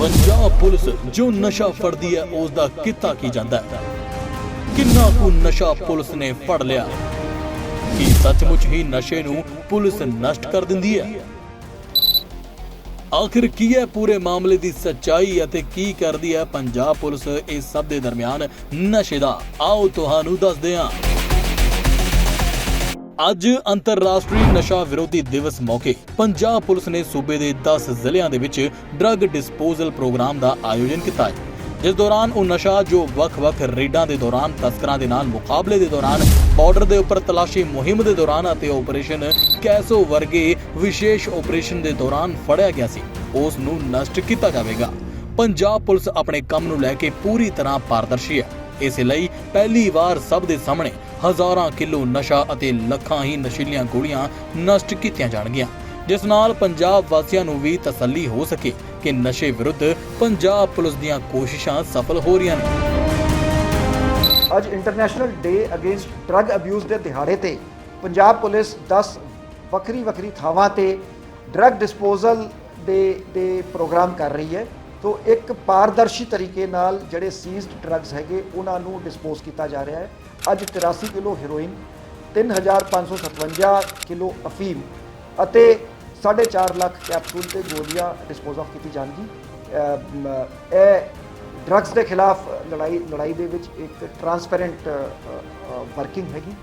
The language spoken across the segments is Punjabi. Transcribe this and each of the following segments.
ਪੰਜਾਬ ਪੁਲਿਸ ਜੋ ਨਸ਼ਾ ਫੜਦੀ ਹੈ ਉਸ ਦਾ ਕਿੱਤਾ ਕੀ ਜਾਂਦਾ ਹੈ? ਕਿੰਨਾ ਕੁ ਨਸ਼ਾ ਪੁਲਿਸ ਨੇ ਫੜ ਲਿਆ? ਕੀ ਸੱਚਮੁੱਚ ਹੀ ਨਸ਼ੇ ਨੂੰ ਪੁਲਿਸ ਨਸ਼ਟ ਕਰ ਦਿੰਦੀ ਹੈ? ਆਖਿਰ ਕੀ ਹੈ ਪੂਰੇ ਮਾਮਲੇ ਦੀ ਸੱਚਾਈ ਅਤੇ ਕੀ ਕਰਦੀ ਹੈ ਪੰਜਾਬ ਪੁਲਿਸ ਇਸ ਸਭ ਦੇ ਦਰਮਿਆਨ ਨਸ਼ੇ ਦਾ? ਆਓ ਤੁਹਾਨੂੰ ਦੱਸਦੇ ਹਾਂ। ਅੱਜ ਅੰਤਰਰਾਸ਼ਟਰੀ ਨਸ਼ਾ ਵਿਰੋਧੀ ਦਿਵਸ ਮੌਕੇ ਪੰਜਾਬ ਪੁਲਿਸ ਨੇ ਸੂਬੇ ਦੇ 10 ਜ਼ਿਲ੍ਹਿਆਂ ਦੇ ਵਿੱਚ ਡਰੱਗ ਡਿਸਪੋਜ਼ਲ ਪ੍ਰੋਗਰਾਮ ਦਾ ਆਯੋਜਨ ਕੀਤਾ ਹੈ। ਜਿਸ ਦੌਰਾਨ ਉਹ ਨਸ਼ਾ ਜੋ ਵੱਖ-ਵੱਖ ਰੇਡਾਂ ਦੇ ਦੌਰਾਨ, ਤਸਕਰਾਂ ਦੇ ਨਾਲ ਮੁਕਾਬਲੇ ਦੇ ਦੌਰਾਨ, ਬਾਰਡਰ ਦੇ ਉੱਪਰ ਤਲਾਸ਼ੀ ਮੁਹਿੰਮ ਦੇ ਦੌਰਾਨ ਅਤੇ ਆਪਰੇਸ਼ਨ ਕੈਸੋ ਵਰਗੇ ਵਿਸ਼ੇਸ਼ ਆਪਰੇਸ਼ਨ ਦੇ ਦੌਰਾਨ ਫੜਿਆ ਗਿਆ ਸੀ। ਉਸ ਨੂੰ ਨਸ਼ਟ ਕੀਤਾ ਜਾਵੇਗਾ। ਪੰਜਾਬ ਪੁਲਿਸ ਆਪਣੇ ਕੰਮ ਨੂੰ ਲੈ ਕੇ ਪੂਰੀ ਤਰ੍ਹਾਂ ਪਾਰਦਰਸ਼ੀ ਹੈ। ਇਸੇ ਲਈ ਪਹਿਲੀ ਵਾਰ ਸਭ ਦੇ ਸਾਹਮਣੇ ਹਜ਼ਾਰਾਂ ਕਿਲੋ ਨਸ਼ਾ ਅਤੇ ਲੱਖਾਂ ਹੀ ਨਸ਼ੀਲੀਆਂ ਗੋਲੀਆਂ ਨਸ਼ਟ ਕੀਤੀਆਂ ਜਾਣਗੀਆਂ, ਜਿਸ ਨਾਲ ਪੰਜਾਬ ਵਾਸੀਆਂ ਨੂੰ ਵੀ ਤਸੱਲੀ ਹੋ ਸਕੇ ਕਿ ਨਸ਼ੇ ਵਿਰੁੱਧ ਪੰਜਾਬ ਪੁਲਿਸ ਦੀਆਂ ਕੋਸ਼ਿਸ਼ਾਂ ਸਫਲ ਹੋ ਰਹੀਆਂ ਨੇ। ਅੱਜ international day against drug abuse ਦੇ ਦਿਹਾੜੇ ਤੇ ਪੰਜਾਬ ਪੁਲਿਸ 10 ਵੱਖਰੀ ਵੱਖਰੀ ਥਾਵਾਂ ਤੇ ਡਰੱਗ ਡਿਸਪੋਜ਼ਲ ਦੇ ਦੇ ਪ੍ਰੋਗਰਾਮ ਕਰ ਰਹੀ ਹੈ। ਤੋਂ ਇੱਕ ਪਾਰਦਰਸ਼ੀ ਤਰੀਕੇ ਨਾਲ ਜਿਹੜੇ ਸੀਜ਼ਡ ਡਰੱਗਸ ਹੈਗੇ, ਉਹਨਾਂ ਨੂੰ ਡਿਸਪੋਜ਼ ਕੀਤਾ ਜਾ ਰਿਹਾ ਹੈ। ਅੱਜ 83 ਕਿਲੋ ਹੈਰੋਇਨ 3557 ਕਿਲੋ ਅਫੀਮ ਅਤੇ 4.5 ਲੱਖ ਕੈਪਸੂਲ ਤੇ ਗੋਲੀਆਂ ਡਿਸਪੋਜ਼ ਆਫ ਕੀਤੀ ਜਾਣਗੀ। ਇਹ ਡਰੱਗਸ ਦੇ ਖਿਲਾਫ ਲੜਾਈ ਲੜਾਈ ਦੇ ਵਿੱਚ ਇੱਕ ਟਰਾਂਸਪੇਰੈਂਟ ਵਰਕਿੰਗ ਹੈਗੀ।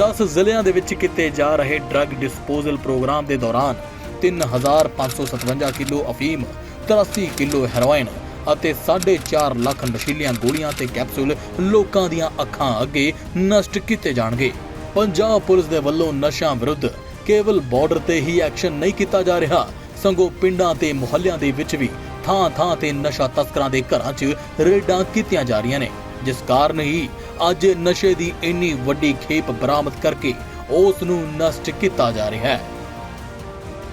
10 ਜ਼ਿਲ੍ਹਿਆਂ ਦੇ ਵਿੱਚ ਕੀਤੇ ਜਾ ਰਹੇ ਡਰੱਗ ਡਿਸਪੋਜ਼ਲ ਪ੍ਰੋਗਰਾਮ ਦੇ ਦੌਰਾਨ 3557 ਕਿਲੋ ਅਫੀਮ 83 ਕਿਲੋ ਹੈਰੋਇਨ ਅਤੇ 4.5 ਲੱਖ ਨਸ਼ੀਲੀਆਂ ਗੋਲੀਆਂ ਤੇ ਕੈਪਸੂਲ ਲੋਕਾਂ ਦੀਆਂ ਅੱਖਾਂ ਅੱਗੇ ਨਸ਼ਟ ਕੀਤੇ ਜਾਣਗੇ। ਪੰਜਾਬ ਪੁਲਿਸ ਦੇ ਵੱਲੋਂ ਨਸ਼ਾ ਵਿਰੁੱਧ ਕੇਵਲ ਬਾਰਡਰ ਤੇ ਹੀ ਐਕਸ਼ਨ ਨਹੀਂ ਕੀਤਾ ਜਾ ਰਿਹਾ। ਸੰਗੋ ਪਿੰਡਾਂ ਤੇ ਮੁਹੱਲਿਆਂ ਦੇ ਵਿੱਚ ਵੀ ਥਾਂ-ਥਾਂ ਤੇ ਨਸ਼ਾ ਤਸਕਰਾਂ ਦੇ ਘਰਾਂ 'ਚ ਰੇਡਾਂ ਕੀਤੀਆਂ ਜਾ ਰਹੀਆਂ ਨੇ। ਜਿਸ ਕਾਰਨ ਹੀ ਅੱਜ ਨਸ਼ੇ ਦੀ ਇੰਨੀ ਵੱਡੀ ਖੇਪ ਬਰਾਮਦ ਕਰਕੇ ਉਸ ਨੂੰ ਨਸ਼ਟ ਕੀਤਾ ਜਾ ਰਿਹਾ ਹੈ।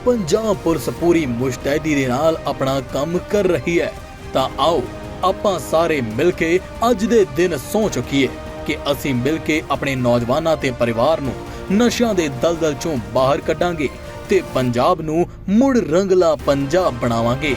ਪੰਜਾਬ ਪੁਲਿਸ ਪੂਰੀ ਮੁਸ਼ਤੈਦੀ ਦੇ ਨਾਲ ਆਪਣਾ ਕੰਮ ਕਰ ਰਹੀ ਹੈ। ਤਾਂ ਆਓ, ਆਪਾਂ ਸਾਰੇ ਮਿਲ ਕੇ ਅੱਜ ਦੇ ਦਿਨ ਸੌ ਚੁੱਕੀਏ ਕਿ ਅਸੀਂ ਮਿਲ ਕੇ ਆਪਣੇ ਨੌਜਵਾਨਾਂ ਤੇ ਪਰਿਵਾਰ ਨੂੰ ਨਸ਼ਿਆਂ ਦੇ ਦਲਦਲ ਚੋਂ ਬਾਹਰ ਕੱਢਾਂਗੇ ਤੇ ਪੰਜਾਬ ਨੂੰ ਮੁੜ ਰੰਗਲਾ ਪੰਜਾਬ ਬਣਾਵਾਂਗੇ।